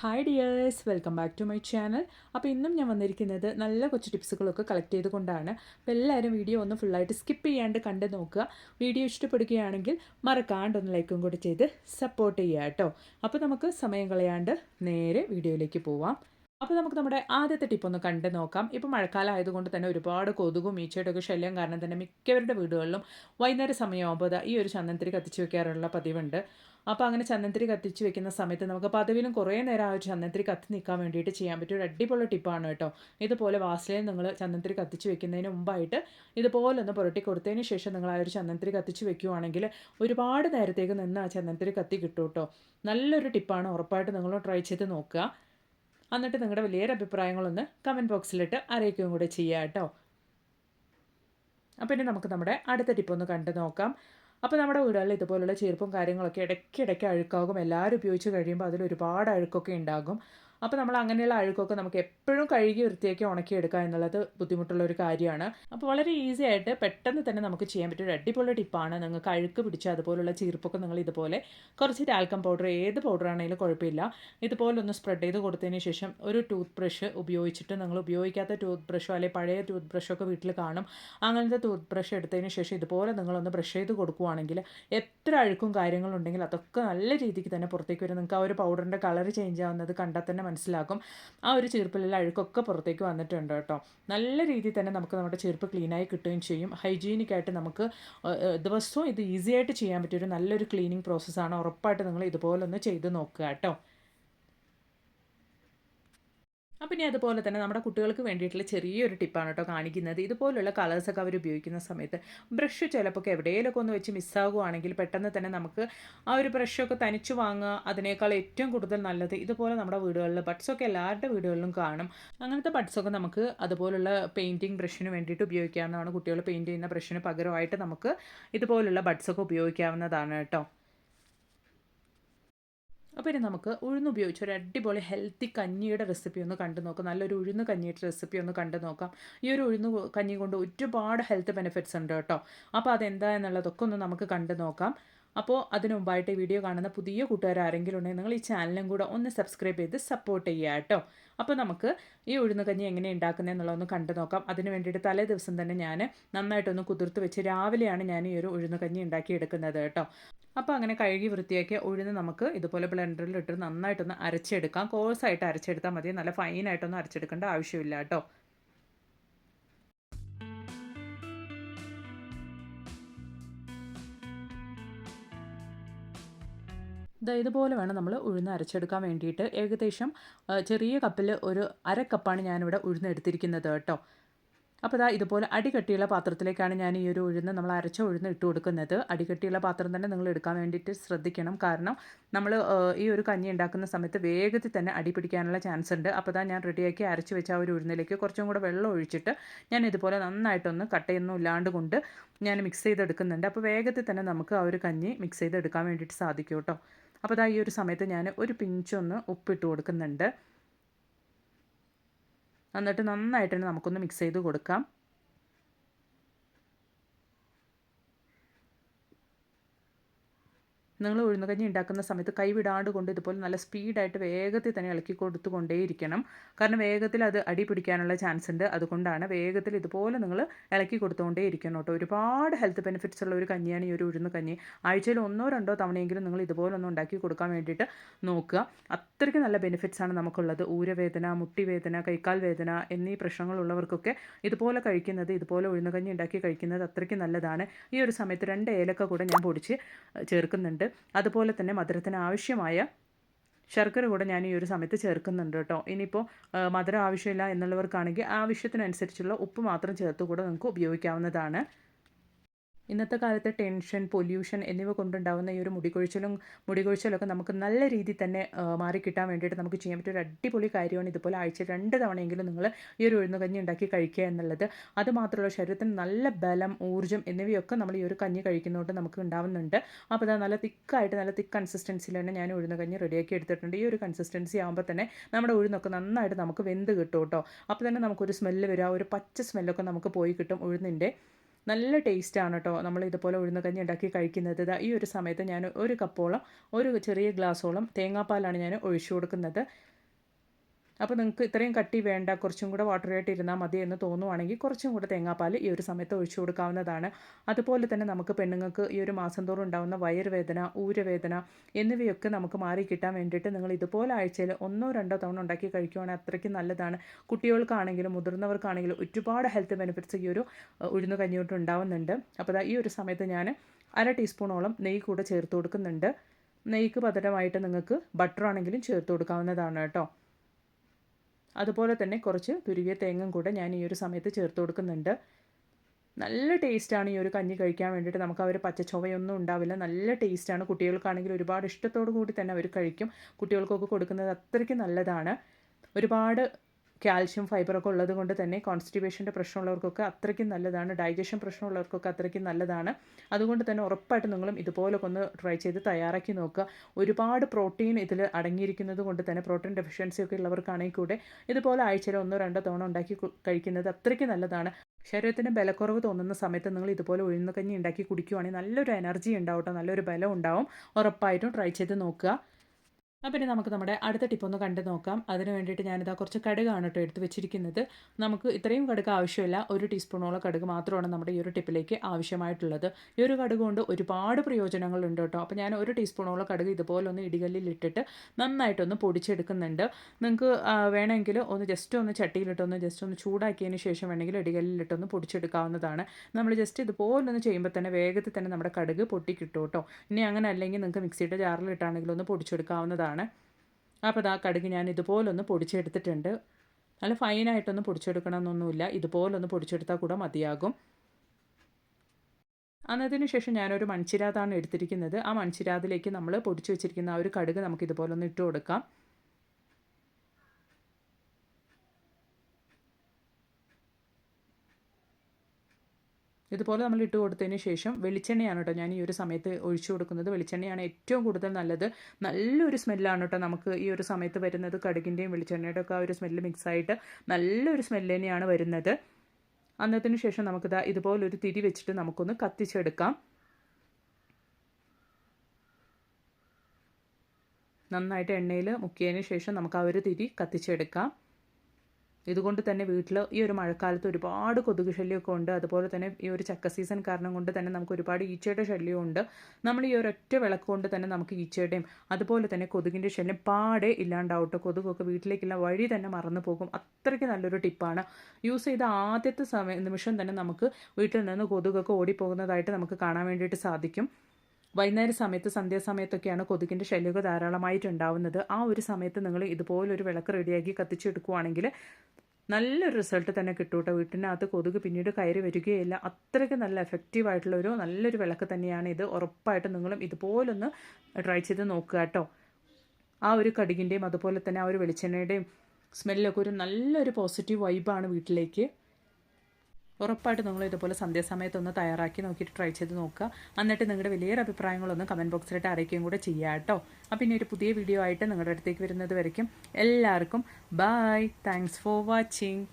Hi dears welcome back to my channel അപ്പോൾ ഇന്നും ഞാൻ വന്നിരിക്കുന്നത് നല്ല കുറച്ച് ടിപ്സുകളൊക്കെ കളക്ട് ചെയ്തുകൊണ്ടാണ്. അപ്പോൾ എല്ലാവരും വീഡിയോ ഒന്ന് ഫുള്ളായിട്ട് സ്കിപ്പ് ചെയ്യാണ്ട് കണ്ട് നോക്കുക. വീഡിയോ ഇഷ്ടപ്പെടുകയാണെങ്കിൽ മറക്കാണ്ട് ഒന്ന് ലൈക്കും കൂടി ചെയ്ത് സപ്പോർട്ട് ചെയ്യുക കേട്ടോ. അപ്പോൾ നമുക്ക് സമയം കളയാണ്ട് നേരെ വീഡിയോയിലേക്ക് പോവാം. അപ്പോൾ നമുക്ക് നമ്മുടെ ആദ്യത്തെ ടിപ്പ് ഒന്ന് കണ്ട് നോക്കാം. ഇപ്പോൾ മഴക്കാലം ആയതുകൊണ്ട് തന്നെ ഒരുപാട് കൊതുകും ഈച്ചയുടെ ഒക്കെ ശല്യം കാരണം തന്നെ മിക്കവരുടെ വീടുകളിലും വൈകുന്നേര സമയമാകുമ്പോൾ ഈ ഒരു ചന്ദനത്തിരി കത്തിച്ച് വെക്കാറുള്ള പതിവുണ്ട്. അപ്പോൾ അങ്ങനെ ചന്ദനത്തിരി കത്തിച്ച് വെക്കുന്ന സമയത്ത് നമുക്ക് പതിവിലും കുറേ നേരം ആ ഒരു ചന്ദനത്തിരി കത്തി നിൽക്കാൻ വേണ്ടിയിട്ട് ചെയ്യാൻ പറ്റും ഒരു അടിപൊളി ടിപ്പാണ് കേട്ടോ. ഇതുപോലെ വാസലയിൽ നിങ്ങൾ ചന്ദനത്തിരി കത്തിച്ച് വെക്കുന്നതിന് മുമ്പായിട്ട് ഇതുപോലെ ഒന്ന് പുരട്ടി കൊടുത്തതിന് ശേഷം നിങ്ങൾ ആ ഒരു ചന്ദനത്തിരി കത്തിച്ച് വെക്കുവാണെങ്കിൽ ഒരുപാട് നേരത്തേക്ക് നിന്ന് ആ ചന്ദനത്തിരി കത്തി കിട്ടും കേട്ടോ. നല്ലൊരു ടിപ്പാണ്. ഉറപ്പായിട്ട് നിങ്ങൾ ട്രൈ ചെയ്ത് നോക്കുക. എന്നിട്ട് നിങ്ങളുടെ വലിയൊരു അഭിപ്രായങ്ങളൊന്ന് കമന്റ് ബോക്സിലിട്ട് അറിയിക്കുകയും കൂടെ ചെയ്യുക കേട്ടോ. അപ്പം ഇനി നമുക്ക് നമ്മുടെ അടുത്ത ടിപ്പ് ഒന്ന് കണ്ടു നോക്കാം. അപ്പോൾ നമ്മുടെ വീടുകളിൽ ഇതുപോലുള്ള ചെരുപ്പും കാര്യങ്ങളൊക്കെ ഇടയ്ക്കിടയ്ക്ക് അഴുക്കാകും. എല്ലാവരും ഉപയോഗിച്ച് കഴിയുമ്പോൾ അതിൽ ഒരുപാട് അഴുക്കൊക്കെ ഉണ്ടാകും. അപ്പോൾ നമ്മൾ അങ്ങനെയുള്ള അഴുക്കൊക്കെ നമുക്ക് എപ്പോഴും കഴുകി വൃത്തിയാക്കി ഉണക്കിയെടുക്കുക എന്നുള്ളത് ബുദ്ധിമുട്ടുള്ള ഒരു കാര്യമാണ്. അപ്പോൾ വളരെ ഈസി ആയിട്ട് പെട്ടെന്ന് തന്നെ നമുക്ക് ചെയ്യാൻ പറ്റിയ ഒരു അടിപൊളി ടിപ്പാണ് നിങ്ങൾക്ക് അഴുക്ക് പിടിച്ച അതുപോലുള്ള ചീർപ്പൊക്കെ നിങ്ങൾ ഇതുപോലെ കുറച്ച് ടാൽക്കം പൗഡർ ഏത് പൗഡർ ആണെങ്കിലും കുഴപ്പമില്ല. ഇതുപോലെ ഒന്ന് സ്പ്രെഡ് ചെയ്ത് കൊടുത്തതിന് ശേഷം ഒരു ടൂത്ത് ബ്രഷ് ഉപയോഗിച്ചിട്ട് നിങ്ങൾ ഉപയോഗിക്കാത്ത ടൂത്ത് ബ്രഷോ അല്ലെങ്കിൽ പഴയ ടൂത്ത് ബ്രഷോ ഒക്കെ വീട്ടിൽ കാണും. അങ്ങനത്തെ ടൂത്ത് ബ്രഷ് എടുത്തതിന് ശേഷം ഇതുപോലെ നിങ്ങളൊന്ന് ബ്രഷ് ചെയ്ത് കൊടുക്കുകയാണെങ്കിൽ എത്ര അഴുക്കും കാര്യങ്ങളുണ്ടെങ്കിൽ അതൊക്കെ നല്ല രീതിക്ക് തന്നെ പുറത്തേക്ക് വരും. നിങ്ങൾക്ക് ആ ഒരു പൗഡറിന്റെ കളർ ചേഞ്ച് ആവുന്നത് കണ്ടാൽ തന്നെ മനസ്സിലാക്കും. ആ ഒരു ചീർപ്പിലുള്ള അഴുക്കൊക്കെ പുറത്തേക്ക് വന്നിട്ടുണ്ട് കേട്ടോ. നല്ല രീതിയിൽ തന്നെ നമുക്ക് നമ്മുടെ ചെരുപ്പ് ക്ലീനായി കിട്ടുകയും ചെയ്യും. ഹൈജീനിക് ആയിട്ട് നമുക്ക് ദിവസവും ഇത് ഈസി ആയിട്ട് ചെയ്യാൻ പറ്റിയ ഒരു നല്ലൊരു ക്ലീനിങ് പ്രോസസ്സാണ് ഉറപ്പായിട്ട് നിങ്ങൾ ഇതുപോലൊന്ന് ചെയ്ത് നോക്കുക കേട്ടോ. അപ്പം അതുപോലെ തന്നെ നമ്മുടെ കുട്ടികൾക്ക് വേണ്ടിയിട്ടുള്ള ചെറിയൊരു ടിപ്പാണ് കേട്ടോ കാണിക്കുന്നത്. ഇതുപോലുള്ള കളേഴ്സൊക്കെ അവർ ഉപയോഗിക്കുന്ന സമയത്ത് ബ്രഷ് ചിലപ്പോൾ എവിടെയെങ്കിലുമൊക്കെ ഒന്ന് വെച്ച് മിസ്സാകുവാണെങ്കിൽ പെട്ടെന്ന് തന്നെ നമുക്ക് ആ ഒരു ബ്രഷൊക്കെ തനിച്ച് വാങ്ങുക അതിനേക്കാൾ ഏറ്റവും കൂടുതൽ നല്ലത് ഇതുപോലെ നമ്മുടെ വീടുകളിൽ ബഡ്സൊക്കെ എല്ലാവരുടെ വീടുകളിലും കാണും. അങ്ങനത്തെ ബഡ്സൊക്കെ നമുക്ക് അതുപോലുള്ള പെയിന്റിങ് ബ്രഷിന് വേണ്ടിയിട്ട് ഉപയോഗിക്കാവുന്നതാണ്. കുട്ടികൾ പെയിന്റ് ചെയ്യുന്ന ബ്രഷിന് പകരമായിട്ട് നമുക്ക് ഇതുപോലുള്ള ബഡ്സൊക്കെ ഉപയോഗിക്കാവുന്നതാണ് കേട്ടോ. അപ്പോൾ ഇനി നമുക്ക് ഉഴുന്ന് ഉപയോഗിച്ച് ഒരു അടിപൊളി ഹെൽത്തി കഞ്ഞിയുടെ റെസിപ്പി ഒന്ന് കണ്ടു നോക്കാം. നല്ലൊരു ഉഴുന്ന് കഞ്ഞിയുടെ റെസിപ്പി ഒന്ന് കണ്ടു നോക്കാം. ഈ ഒരു ഉഴുന്ന് കഞ്ഞി കൊണ്ട് ഒരുപാട് ഹെൽത്ത് ബെനിഫിറ്റ്സ് ഉണ്ട് കേട്ടോ. അപ്പോൾ അതെന്താ എന്നുള്ളതൊക്കെ ഒന്ന് നമുക്ക് കണ്ടു നോക്കാം. അപ്പോൾ അതിനു മുമ്പായിട്ട് വീഡിയോ കാണുന്ന പുതിയ കൂട്ടുകാർ ആരെങ്കിലും ഉണ്ടെങ്കിൽ നിങ്ങൾ ഈ ചാനലും കൂടെ ഒന്ന് സബ്സ്ക്രൈബ് ചെയ്ത് സപ്പോർട്ട് ചെയ്യുക കേട്ടോ. അപ്പോൾ നമുക്ക് ഈ ഉഴുന്ന് കഞ്ഞി എങ്ങനെ ഉണ്ടാക്കുന്നത് എന്നുള്ളതൊന്ന് കണ്ടു നോക്കാം. അതിന് വേണ്ടിയിട്ട് തലേ ദിവസം തന്നെ ഞാൻ നന്നായിട്ടൊന്ന് കുതിർത്ത് വെച്ച് രാവിലെയാണ് ഞാൻ ഈ ഒരു ഉഴുന്ന് കഞ്ഞി ഉണ്ടാക്കി എടുക്കുന്നത് കേട്ടോ. അപ്പോൾ അങ്ങനെ കഴുകി വൃത്തിയാക്കിയ ഉഴുന്ന് നമുക്ക് ഇതുപോലെ ബ്ലെൻഡറിൽ ഇട്ട് നന്നായിട്ടൊന്ന് അരച്ചെടുക്കാം. കോഴ്സായിട്ട് അരച്ചെടുത്താൽ മതി. നല്ല ഫൈനായിട്ടൊന്നും അരച്ചെടുക്കേണ്ട ആവശ്യമില്ല കേട്ടോ. ഇതുപോലെ വേണം നമ്മൾ ഉഴുന്ന് അരച്ചെടുക്കാൻ വേണ്ടിയിട്ട്. ഏകദേശം ചെറിയ കപ്പിൽ ഒരു അര കപ്പാണ് ഞാനിവിടെ ഉഴുന്ന് എടുത്തിരിക്കുന്നത് കേട്ടോ. അപ്പോൾ ഇതാ ഇതുപോലെ അടികട്ടിയുള്ള പാത്രത്തിലേക്കാണ് ഞാൻ ഈ ഒരു ഉഴുന്ന് നമ്മൾ അരച്ച ഉഴുന്ന് ഇട്ട് കൊടുക്കുന്നത്. അടികട്ടിയുള്ള പാത്രം തന്നെ നിങ്ങൾ എടുക്കാൻ വേണ്ടിയിട്ട് ശ്രദ്ധിക്കണം. കാരണം നമ്മൾ ഈ ഒരു കഞ്ഞി ഉണ്ടാക്കുന്ന സമയത്ത് വേഗത്തിൽ തന്നെ അടി പിടിക്കാനുള്ള ചാൻസ് ഉണ്ട്. അപ്പോൾ ഇതാ ഞാൻ റെഡിയാക്കി അരച്ച് വെച്ച ആ ഒരു ഉഴുന്നിലേക്ക് കുറച്ചും കൂടെ വെള്ളം ഒഴിച്ചിട്ട് ഞാൻ ഇതുപോലെ നന്നായിട്ടൊന്ന് കട്ടയൊന്നും ഇല്ലാണ്ട് കൊണ്ട് ഞാൻ മിക്സ് ചെയ്തെടുക്കുന്നുണ്ട്. അപ്പോൾ വേഗത്തിൽ തന്നെ നമുക്ക് ആ ഒരു കഞ്ഞി മിക്സ് ചെയ്തെടുക്കാൻ വേണ്ടിയിട്ട് സാധിക്കും കേട്ടോ. അപ്പോൾ ഇതാ ഈ ഒരു സമയത്ത് ഞാൻ ഒരു പിഞ്ചൊന്ന് ഉപ്പിട്ട് കൊടുക്കുന്നുണ്ട്. എന്നിട്ട് നന്നായിട്ട് തന്നെ നമുക്കൊന്ന് മിക്സ് ചെയ്ത് കൊടുക്കാം. നിങ്ങൾ ഉഴുന്നുകഞ്ഞി ഉണ്ടാക്കുന്ന സമയത്ത് കൈവിടാണ്ട് കൊണ്ട് ഇതുപോലെ നല്ല സ്പീഡായിട്ട് വേഗത്തിൽ തന്നെ ഇളക്കി കൊടുത്തുകൊണ്ടേയിരിക്കണം. കാരണം വേഗത്തിൽ അത് അടി പിടിക്കാനുള്ള ചാൻസ് ഉണ്ട്. അതുകൊണ്ടാണ് വേഗത്തിൽ ഇതുപോലെ നിങ്ങൾ ഇളക്കി കൊടുത്തുകൊണ്ടേ ഇരിക്കണം കേട്ടോ. ഒരുപാട് ഹെൽത്ത് ബെനിഫിറ്റ്സ് ഉള്ള ഒരു കഞ്ഞിയാണ് ഈ ഒരു ഉഴുന്ന് കഞ്ഞി ആഴ്ചയിൽ ഒന്നോ രണ്ടോ തവണയെങ്കിലും നിങ്ങൾ ഇതുപോലെ ഒന്ന് ഉണ്ടാക്കി കൊടുക്കാൻ വേണ്ടിയിട്ട് നോക്കുക. അത്രയ്ക്ക് നല്ല ബെനിഫിറ്റ്സ് ആണ് നമുക്കുള്ളത്. ഊരവേദന മുട്ടിവേദന കൈക്കാൽ വേദന എന്നീ പ്രശ്നങ്ങളുള്ളവർക്കൊക്കെ ഇതുപോലെ കഴിക്കുന്നത് ഇതുപോലെ ഉഴുന്നുകഞ്ഞി ഉണ്ടാക്കി കഴിക്കുന്നത് അത്രയ്ക്ക് നല്ലതാണ്. ഈ ഒരു സമയത്ത് രണ്ട് ഏലക്ക കൂടെ ഞാൻ പൊടിച്ച് ചേർക്കുന്നുണ്ട്. അതുപോലെ തന്നെ മധുരത്തിന് ആവശ്യമായ ശർക്കര കൂടെ ഞാൻ ഈ ഒരു സമയത്ത് ചേർക്കുന്നുണ്ട് കേട്ടോ. ഇനിയിപ്പോൾ മധുരം ആവശ്യമില്ല എന്നുള്ളവർക്കാണെങ്കിൽ ആവശ്യത്തിനനുസരിച്ചുള്ള ഉപ്പ് മാത്രം ചേർത്ത് കൂടെ നിങ്ങൾക്ക് ഉപയോഗിക്കാവുന്നതാണ്. ഇന്നത്തെ കാലത്തെ ടെൻഷൻ പൊല്യൂഷൻ എന്നിവ കൊണ്ടുണ്ടാകുന്ന ഈ ഒരു മുടികൊഴിച്ചിലും മുടികൊഴിച്ചിലൊക്കെ നമുക്ക് നല്ല രീതിയിൽ തന്നെ മാറിക്കിട്ടാൻ വേണ്ടിയിട്ട് നമുക്ക് ചെയ്യാൻ പറ്റിയ ഒരു അടിപൊളി കാര്യമാണ് ഇതുപോലെ ആഴ്ച രണ്ട് തവണയെങ്കിലും നിങ്ങൾ ഈ ഒരു ഉഴുന്നുകഞ്ഞി ഉണ്ടാക്കി കഴിക്കുക എന്നുള്ളത്. അതുമാത്രമല്ല ശരീരത്തിന് നല്ല ബലം ഊർജം എന്നിവയൊക്കെ നമ്മൾ ഈ ഒരു കഞ്ഞി കഴിക്കുന്നതുകൊണ്ട് നമുക്ക് ഉണ്ടാവുന്നുണ്ട്. അപ്പോൾ അത് നല്ല തിക്കായിട്ട് നല്ല തിക്ക് കൺസിസ്റ്റൻസിയിൽ തന്നെ ഞാൻ ഉഴുന്നുകഞ്ഞി റെഡിയാക്കി എടുത്തിട്ടുണ്ട്. ഈ ഒരു കൺസിസ്റ്റൻസി ആകുമ്പോൾ തന്നെ നമ്മുടെ ഉഴുന്നൊക്കെ നന്നായിട്ട് നമുക്ക് വെന്ത് കിട്ടും കേട്ടോ. അപ്പോൾ തന്നെ നമുക്കൊരു സ്മെല്ല് വരിക ഒരു പച്ച സ്മെല്ലൊക്കെ നമുക്ക് പോയി കിട്ടും ഉഴുന്നിന്റെ. നല്ല ടേസ്റ്റാണ് കേട്ടോ നമ്മൾ ഇതുപോലെ ഉഴുന്ന കഞ്ഞി ഉണ്ടാക്കി കഴിക്കുന്നത്. ഈ ഒരു സമയത്ത് ഞാൻ ഒരു കപ്പോളം ഒരു ചെറിയ ഗ്ലാസ്സോളം തേങ്ങാപ്പാലാണ് ഞാൻ ഒഴിച്ചു കൊടുക്കുന്നത്. അപ്പോൾ നിങ്ങൾക്ക് ഇത്രയും കട്ടി വേണ്ട കുറച്ചും കൂടെ വാട്ടർ ആയിട്ട് ഇരുന്നാൽ മതി എന്ന് തോന്നുവാണെങ്കിൽ കുറച്ചും കൂടെ തേങ്ങാപ്പാൽ ഈ ഒരു സമയത്ത് ഒഴിച്ചു കൊടുക്കാവുന്നതാണ്. അതുപോലെ തന്നെ നമുക്ക് പെണ്ണുങ്ങൾക്ക് ഈ ഒരു മാസം തോറും ഉണ്ടാകുന്ന വയറുവേദന ഊരവേദന എന്നിവയൊക്കെ നമുക്ക് മാറി കിട്ടാൻ വേണ്ടിയിട്ട് നിങ്ങൾ ഇതുപോലെ ആഴ്ചയിൽ ഒന്നോ രണ്ടോ തവണ ഉണ്ടാക്കി കഴിക്കുവാണെങ്കിൽ അത്രയ്ക്ക് നല്ലതാണ്. കുട്ടികൾക്കാണെങ്കിലും മുതിർന്നവർക്കാണെങ്കിലും ഒരുപാട് ഹെൽത്ത് ബെനിഫിറ്റ്സ് ഈ ഒരു ഉഴുന്ന് കഞ്ഞിയോട്ട് ഉണ്ടാവുന്നുണ്ട്. അപ്പോൾ ഈ ഒരു സമയത്ത് ഞാൻ അര ടീസ്പൂണോളം നെയ്യ് കൂടെ ചേർത്ത് കൊടുക്കുന്നുണ്ട്. നെയ്ക്ക് പകരമായിട്ട് നിങ്ങൾക്ക് ബട്ടർ ആണെങ്കിലും ചേർത്ത് കൊടുക്കാവുന്നതാണ് കേട്ടോ. അതുപോലെ തന്നെ കുറച്ച് തുരുവിയ തേങ്ങയും കൂടെ ഞാൻ ഈ ഒരു സമയത്ത് ചേർത്ത് കൊടുക്കുന്നുണ്ട്. നല്ല ടേസ്റ്റാണ് ഈ ഒരു കഞ്ഞി കഴിക്കാൻ വേണ്ടിയിട്ട്. നമുക്ക് അവർ പച്ചച്ചൊവയൊന്നും ഉണ്ടാവില്ല. നല്ല ടേസ്റ്റാണ് കുട്ടികൾക്കാണെങ്കിൽ ഒരുപാട് ഇഷ്ടത്തോടു കൂടി തന്നെ അവർ കഴിക്കും. കുട്ടികൾക്കൊക്കെ കൊടുക്കുന്നത് അത്രയ്ക്ക് നല്ലതാണ്. ഒരുപാട് കാൽഷ്യം ഫൈബറൊക്കെ ഉള്ളത് കൊണ്ട് തന്നെ കോൺസ്റ്റിബേഷന്റെ പ്രശ്നമുള്ളവർക്കൊക്കെ അത്രയ്ക്കും നല്ലതാണ്. ഡൈജഷൻ പ്രശ്നമുള്ളവർക്കൊക്കെ അത്രയ്ക്കും നല്ലതാണ്. അതുകൊണ്ട് തന്നെ ഉറപ്പായിട്ടും നിങ്ങളും ഇതുപോലൊക്കെ ഒന്ന് ട്രൈ ചെയ്ത് തയ്യാറാക്കി നോക്കുക. ഒരുപാട് പ്രോട്ടീൻ ഇതിൽ അടങ്ങിയിരിക്കുന്നത് കൊണ്ട് തന്നെ പ്രോട്ടീൻ ഡെഫിഷ്യൻസി ഒക്കെ ഉള്ളവർക്കാണെങ്കിൽ കൂടെ ഇതുപോലെ ആഴ്ചയിൽ ഒന്നോ രണ്ടോ തവണ ഉണ്ടാക്കി കഴിക്കുന്നത് അത്രയ്ക്ക് നല്ലതാണ്. ശരീരത്തിന് ബലക്കുറവ് തോന്നുന്ന സമയത്ത് നിങ്ങൾ ഇതുപോലെ ഉഴുന്ന കഞ്ഞി ഉണ്ടാക്കി കുടിക്കുവാണെങ്കിൽ നല്ലൊരു എനർജി ഉണ്ടാവും നല്ലൊരു ബലം ഉണ്ടാവും. ഉറപ്പായിട്ടും ട്രൈ ചെയ്ത് നോക്കുക. അപ്പം പിന്നെ നമുക്ക് നമ്മുടെ അടുത്ത ടിപ്പ് ഒന്ന് കണ്ടു നോക്കാം. അതിന് വേണ്ടിയിട്ട് ഞാനിതാ കുറച്ച് കടുകാണ് കേട്ടോ എടുത്ത് വെച്ചിരിക്കുന്നത്. നമുക്ക് ഇത്രയും കടുക് ആവശ്യമില്ല. ഒരു ടീസ്പൂണോളം കടുക് മാത്രമാണ് നമ്മുടെ ഈ ഒരു ടിപ്പിലേക്ക് ആവശ്യമായിട്ടുള്ളത്. ഈ ഒരു കടുക് കൊണ്ട് ഒരുപാട് പ്രയോജനങ്ങളുണ്ട് കേട്ടോ. അപ്പോൾ ഞാൻ ഒരു ടീസ്പൂണോളം കടുക് ഇതുപോലെ ഒന്ന് ഇടികല്ലിൽ ഇട്ടിട്ട് നന്നായിട്ടൊന്ന് പൊടിച്ചെടുക്കുന്നുണ്ട്. നിങ്ങൾക്ക് വേണമെങ്കിൽ ഒന്ന് ജസ്റ്റ് ഒന്ന് ചട്ടിയിലിട്ടൊന്ന് ജസ്റ്റ് ഒന്ന് ചൂടാക്കിയതിന് ശേഷം വേണമെങ്കിൽ ഇടികല്ലിലിട്ടൊന്ന് പൊടിച്ചെടുക്കാവുന്നതാണ്. നമ്മൾ ജസ്റ്റ് ഇതുപോലൊന്ന് ചെയ്യുമ്പോൾ തന്നെ വേഗത്തിൽ തന്നെ നമ്മുടെ കടുക് പൊട്ടി കിട്ടും. കേട്ടോ ഇനി അങ്ങനെ അല്ലെങ്കിൽ നിങ്ങൾക്ക് മിക്സിയുടെ ജാറിലിട്ടാണെങ്കിലും ഒന്ന് പൊടിച്ചെടുക്കാവുന്നതാണ്. നല്ലതാണ് അപ്പോൾ ഇതാ കടുക് ഞാൻ ഇതുപോലൊന്ന് പൊടിച്ചെടുത്തിട്ടുണ്ട്. നല്ല ഫൈനായിട്ടൊന്നും പൊടിച്ചെടുക്കണമെന്നൊന്നുമില്ല. ഇതുപോലൊന്ന് പൊടിച്ചെടുത്താൽ കൂടെ മതിയാകും. അന്നതിന് ശേഷം ഞാനൊരു മൺചിരാതാണ് എടുത്തിരിക്കുന്നത്. ആ മൺചിരാതിലേക്ക് നമ്മൾ പൊടിച്ചു വെച്ചിരിക്കുന്ന ആ ഒരു കടുക് നമുക്ക് ഇതുപോലൊന്ന് ഇട്ട് കൊടുക്കാം ഇതുപോലെ നമ്മൾ ഇട്ട് കൊടുത്തതിന് ശേഷം വെളിച്ചെണ്ണയാണ് കേട്ടോ ഞാൻ ഈ ഒരു സമയത്ത് ഒഴിച്ചു കൊടുക്കുന്നത്. വെളിച്ചെണ്ണയാണ് ഏറ്റവും കൂടുതൽ നല്ലത്. നല്ലൊരു സ്മെല്ലാണ് കേട്ടോ നമുക്ക് ഈ ഒരു സമയത്ത് വരുന്നത്. കടുകിന്റെയും വെളിച്ചെണ്ണയുടെ ഒക്കെ ആ ഒരു സ്മെല്ല് മിക്സായിട്ട് നല്ലൊരു സ്മെല്ല് തന്നെയാണ് വരുന്നത്. അന്നത്തിന് ശേഷം നമുക്കിത് ഇതുപോലൊരു തിരി വെച്ചിട്ട് നമുക്കൊന്ന് കത്തിച്ചെടുക്കാം. നന്നായിട്ട് എണ്ണയിൽ മുക്കിയതിന് ശേഷം നമുക്ക് ആ ഒരു തിരി കത്തിച്ചെടുക്കാം. ഇതുകൊണ്ട് തന്നെ വീട്ടിൽ ഈ ഒരു മഴക്കാലത്ത് ഒരുപാട് കൊതുക് ശല്യമൊക്കെ ഉണ്ട്. അതുപോലെ തന്നെ ഈ ഒരു ചക്ക സീസൺ കാരണം കൊണ്ട് തന്നെ നമുക്ക് ഒരുപാട് ഈച്ചയുടെ ശല്യമുണ്ട് നമ്മൾ ഈ ഒരൊറ്റ വിളക്ക് കൊണ്ട് തന്നെ നമുക്ക് ഈച്ചയുടെയും അതുപോലെ തന്നെ കൊതുകിന്റെ ശല്യം പാടെ ഇല്ലാണ്ടാവട്ടെ. കൊതുകൊക്കെ വീട്ടിലേക്കുള്ള വഴി തന്നെ മറന്നു പോകും. അത്രയ്ക്ക് നല്ലൊരു ടിപ്പാണ് യൂസ് ചെയ്ത ആദ്യത്തെ സമയം നിമിഷം തന്നെ നമുക്ക് വീട്ടിൽ നിന്ന് കൊതുകൊക്കെ ഓടിപ്പോകുന്നതായിട്ട് നമുക്ക് കാണാൻ വേണ്ടിയിട്ട് സാധിക്കും. വൈകുന്നേര സമയത്ത് സന്ധ്യാസമയത്തൊക്കെയാണ് കൊതുകിന്റെ ശല്യമൊക്കെ ധാരാളമായിട്ട് ഉണ്ടാവുന്നത് ആ ഒരു സമയത്ത് നിങ്ങൾ ഇതുപോലൊരു വിളക്ക് റെഡിയാക്കി കത്തിച്ചെടുക്കുവാണെങ്കിൽ നല്ലൊരു റിസൾട്ട് തന്നെ കിട്ടും കേട്ടോ വീട്ടിനകത്ത് കൊതുക് പിന്നീട് കയറി വരികയില്ല. അത്രയ്ക്ക് നല്ല എഫക്റ്റീവ് ഒരു നല്ലൊരു വിളക്ക് തന്നെയാണ് ഇത്. ഉറപ്പായിട്ടും നിങ്ങളും ഇതുപോലൊന്ന് ട്രൈ ചെയ്ത് നോക്കുക കേട്ടോ. ആ ഒരു കടുകിന്റെയും അതുപോലെ തന്നെ ആ ഒരു വെളിച്ചെണ്ണയുടെയും സ്മെല്ലൊക്കെ ഒരു നല്ലൊരു പോസിറ്റീവ് വൈബാണ് വീട്ടിലേക്ക്. ഉറപ്പായിട്ട് നിങ്ങൾ ഇതുപോലെ സന്ധ്യാസമയത്തൊന്ന് തയ്യാറാക്കി നോക്കിയിട്ട് ട്രൈ ചെയ്ത് നോക്കുക. എന്നിട്ട് നിങ്ങളുടെ വലിയൊരു അഭിപ്രായങ്ങളൊന്ന് കമന്റ് ബോക്സിലിട്ട് അറിയിക്കുകയും കൂടെ ചെയ്യുക കേട്ടോ. അപ്പം ഇനി ഒരു പുതിയ വീഡിയോ ആയിട്ട് നിങ്ങളുടെ അടുത്തേക്ക് വരുന്നത് വരയ്ക്കും. എല്ലാവർക്കും ബായ് താങ്ക്സ് ഫോർ വാച്ചിങ്